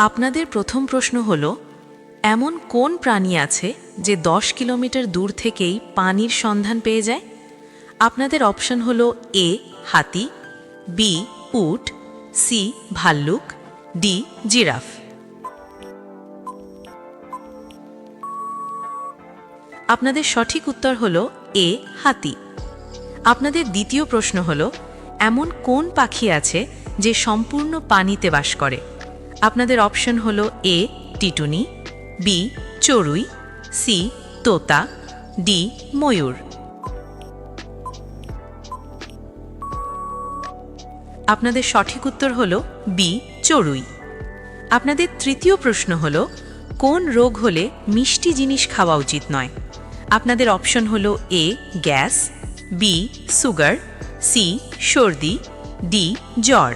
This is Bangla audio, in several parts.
আপনাদের প্রথম প্রশ্ন হল, এমন কোন প্রাণী আছে যে দশ কিলোমিটার দূর থেকেই পানির সন্ধান পেয়ে যায়? আপনাদের অপশন হল এ, হাতি, বি, উট, সি, ভাল্লুক, ডি, জিরাফ। আপনাদের সঠিক উত্তর হল এ, হাতি। আপনাদের দ্বিতীয় প্রশ্ন হল, এমন কোন পাখি আছে যে সম্পূর্ণ পানিতে বাস করে? আপনাদের অপশন হল এ, টিটুনি, বি, চড়ুই, সি, তোতা, ডি, ময়ূর। আপনাদের সঠিক উত্তর হল বি, চড়ুই। আপনাদের তৃতীয় প্রশ্ন হল, কোন রোগ হলে মিষ্টি জিনিস খাওয়া উচিত নয়? আপনাদের অপশন হল A, gas, B, sugar, C, সর্দি, ডি, জ্বর।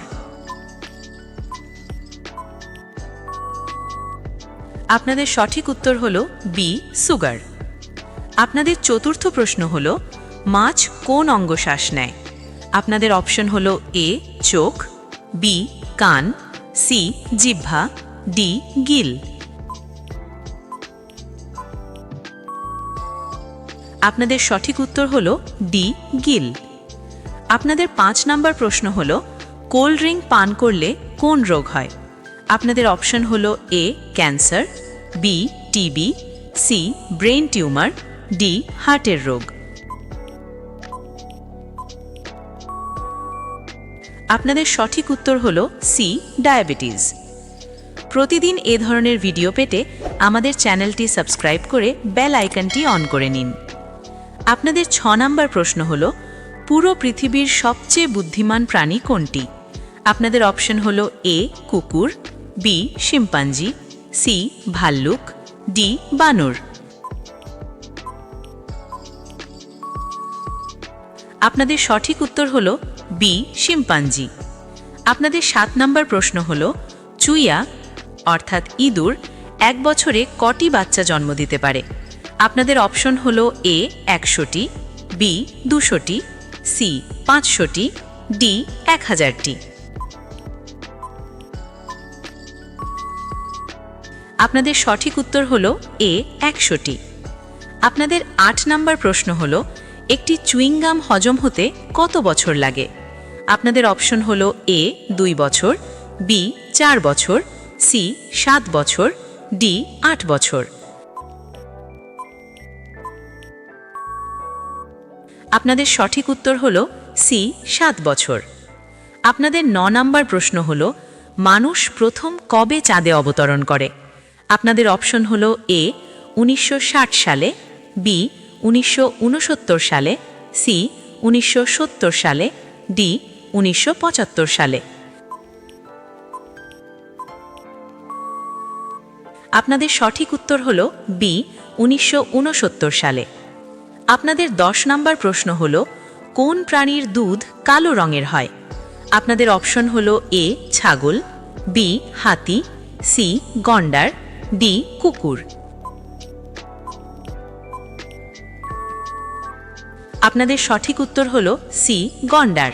আপনাদের সঠিক উত্তর হল বি সুগার আপনাদের চতুর্থ প্রশ্ন হল, মাছ কোন অঙ্গ শ্বাস নেয়? আপনাদের অপশন হল এ চোখ বি কান সি জিহ্বা ডি গিল। আপনাদের সঠিক উত্তর হল ডি গিল। আপনাদের পাঁচ নাম্বার প্রশ্ন হল, কোল্ড ড্রিঙ্ক পান করলে কোন রোগ হয়? আপনাদের অপশন হল A, cancer, B, TB, C, brain tumour, D, হার্টের রোগ। আপনাদের সঠিক উত্তর হল সি, ডায়াবেটিস। প্রতিদিন এ ধরনের ভিডিও পেতে আমাদের চ্যানেলটি সাবস্ক্রাইব করে বেল আইকনটি অন করে নিন। আপনাদের ছ নম্বর প্রশ্ন হল, পুরো পৃথিবীর সবচেয়ে বুদ্ধিমান প্রাণী কোনটি? আপনাদের অপশন হল এ, কুকুর বি, শিম্পাঞ্জি, সি, ভাল্লুক, ডি, বানর। আপনাদের সঠিক উত্তর হল বি, শিম্পাঞ্জি। আপনাদের সাত নম্বর প্রশ্ন হল, চুইয়া, অর্থাৎ ইঁদুর, এক বছরে কটি বাচ্চা জন্ম দিতে পারে? আপনাদের অপশন হল এ, একশোটি, বি, দুশোটি, সি, পাঁচশোটি, ডি, এক হাজারটি। আপনাদের সঠিক উত্তর হল এ, একশোটি। আপনাদের আট নাম্বার প্রশ্ন হল, একটি চুইংগাম হজম হতে কত বছর লাগে? আপনাদের অপশন হল এ, দুই বছর, বি, চার বছর, সি, সাত বছর, ডি, আট বছর। আপনাদের সঠিক উত্তর হল সি, সাত বছর। আপনাদের ন নাম্বার প্রশ্ন হল, মানুষ প্রথম কবে চাঁদে অবতরণ করে? আপনাদের অপশন হল এ, উনিশশো ষাট সালে, বি, উনিশশো ঊনসত্তর সালে, সি, উনিশশো সত্তর সালে, ডি, উনিশশো পঁচাত্তর সালে। আপনাদের সঠিক উত্তর হল বি, উনিশশো ঊনসত্তর সালে। আপনাদের দশ নম্বর প্রশ্ন হল, কোন প্রাণীর দুধ কালো রঙের হয়? আপনাদের অপশন হল এ, ছাগল, বি, হাতি, সি, গন্ডার ডি কুকুর। আপনাদের সঠিক উত্তর হল সি, গন্ডার।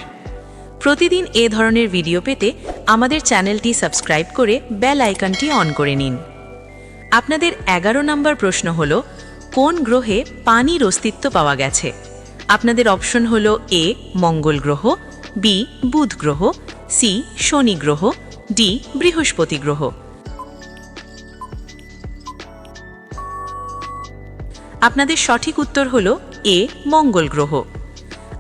প্রতিদিন এ ধরনের ভিডিও পেতে আমাদের চ্যানেলটি সাবস্ক্রাইব করে বেল আইকনটি অন করে নিন। আপনাদের এগারো নম্বর প্রশ্ন হল, কোন গ্রহে পানির অস্তিত্ব পাওয়া গেছে? আপনাদের অপশন হল এ, মঙ্গল গ্রহ, বি, বুধ গ্রহ, সি, শনি গ্রহ, ডি, বৃহস্পতি গ্রহ। আপনাদের সঠিক উত্তর হল এ, মঙ্গল গ্রহ।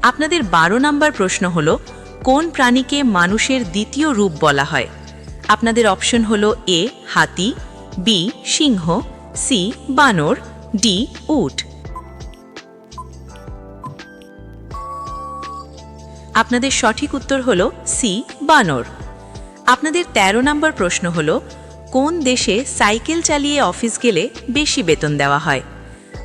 আপনাদের বারো নম্বর প্রশ্ন হল, কোন প্রাণীকে মানুষের দ্বিতীয় রূপ বলা হয়? আপনাদের অপশন হল এ, হাতি, বি, সিংহ, সি, বানর, ডি, উট। আপনাদের সঠিক উত্তর হল সি, বানর। আপনাদের ১৩ নম্বর প্রশ্ন হল, কোন দেশে সাইকেল চালিয়ে অফিস গেলে বেশি বেতন দেওয়া হয়?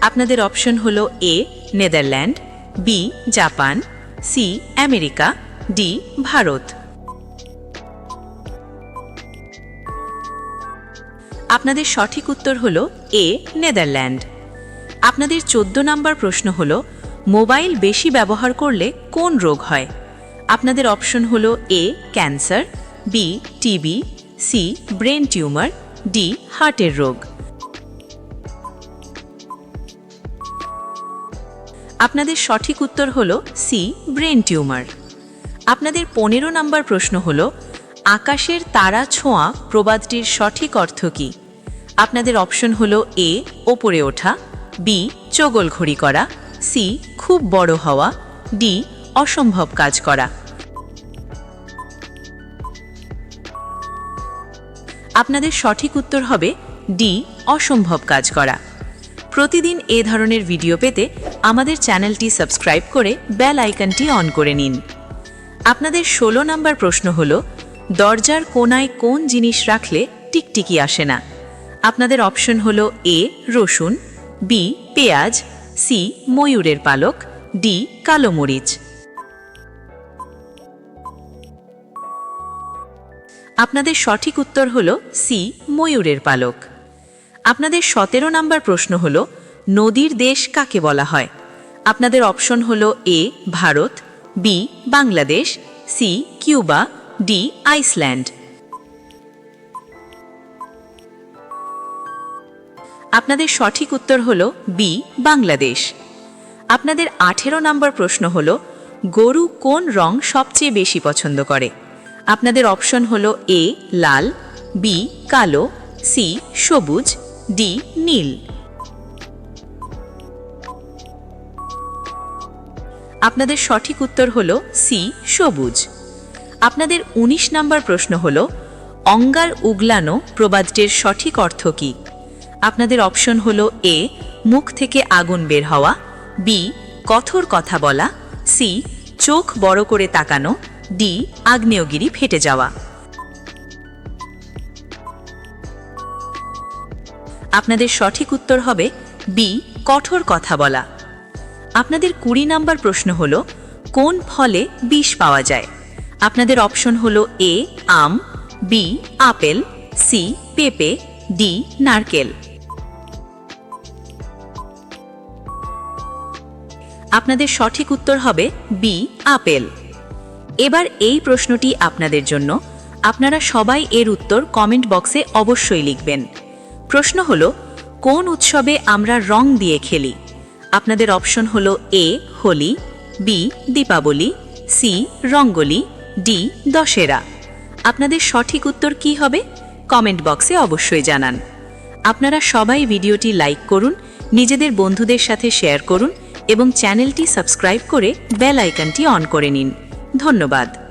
আপনাদের অপশন হল A, Netherland, B, Japan, C, America, D, Bharat. আপনাদের সঠিক উত্তর হল এ, নেদারল্যান্ড। আপনাদের চোদ্দ নম্বর প্রশ্ন হল, মোবাইল বেশি ব্যবহার করলে কোন রোগ হয়? আপনাদের অপশন হল A, cancer, B, TB, C, brain tumour, D, হার্টের রোগ। আপনাদের সঠিক উত্তর হল সি ব্রেন টিউমার আপনাদের পনেরো নম্বর প্রশ্ন হল, আকাশের তারা ছোঁয়া প্রবাদটির সঠিক অর্থ কী? আপনাদের অপশন হল এ ওপরে ওঠা বি চগল ঘড়ি করা সি খুব বড় হওয়া ডি অসম্ভব কাজ করা। আপনাদের সঠিক উত্তর হবে ডি অসম্ভব কাজ করা। প্রতিদিন এ ধরনের ভিডিও পেতে আমাদের চ্যানেলটি সাবস্ক্রাইব করে বেল আইকনটি অন করে নিন। আপনাদের ষোলো নম্বর প্রশ্ন হল, দরজার কোনায় কোন জিনিস রাখলে টিকটিকি আসে না? আপনাদের অপশন হল এ রসুন বি পেঁয়াজ সি ময়ূরের পালক ডি কালো মরিচ। আপনাদের সঠিক উত্তর হল সি ময়ূরের পালক। আপনাদের সতেরো নাম্বার প্রশ্ন হল, নদীর দেশ কাকে বলা হয়? আপনাদের অপশন হল A, Bharat, B, Bangladesh, C, Cuba, D, Iceland. আপনাদের সঠিক উত্তর হল বি, বাংলাদেশ। আপনাদের আঠেরো নম্বর প্রশ্ন হল, গরু কোন রং সবচেয়ে বেশি পছন্দ করে? আপনাদের অপশন হল এ, লাল, বি, কালো, সি, সবুজ ডি নীল। আপনাদের সঠিক উত্তর হল সি সবুজ। আপনাদের ১৯ নম্বর প্রশ্ন হল, অঙ্গার উগলানো প্রবাদটির সঠিক অর্থ কী? আপনাদের অপশন হল এ মুখ থেকে আগুন বের হওয়া বি কঠোর কথা বলা সি চোখ বড় করে তাকানো ডি আগ্নেয়গিরি ফেটে যাওয়া। আপনাদের সঠিক উত্তর হবে বি, কঠোর কথা বলা। আপনাদের কুড়ি নাম্বার প্রশ্ন হল, কোন ফলে বিষ পাওয়া যায়? আপনাদের অপশন হল এ, আম, বি, আপেল, সি, পেঁপে, ডি, নারকেল। আপনাদের সঠিক উত্তর হবে বি, আপেল। এবার এই প্রশ্নটি আপনাদের জন্য। আপনারা সবাই এর উত্তর কমেন্ট বক্সে অবশ্যই লিখবেন। প্রশ্ন হল, কোন উৎসবে আমরা রং দিয়ে খেলি? আপনাদের অপশন হল A, Holi, B, Deepavali, C, rangoli, D, Dussehra. আপনাদের সঠিক উত্তর কি হবে? কমেন্ট বক্সে অবশ্যই জানান। আপনারা সবাই ভিডিওটি লাইক করুন, নিজেদের বন্ধুদের সাথে শেয়ার করুন এবং চ্যানেলটি সাবস্ক্রাইব করে বেল আইকনটি অন করে নিন। ধন্যবাদ।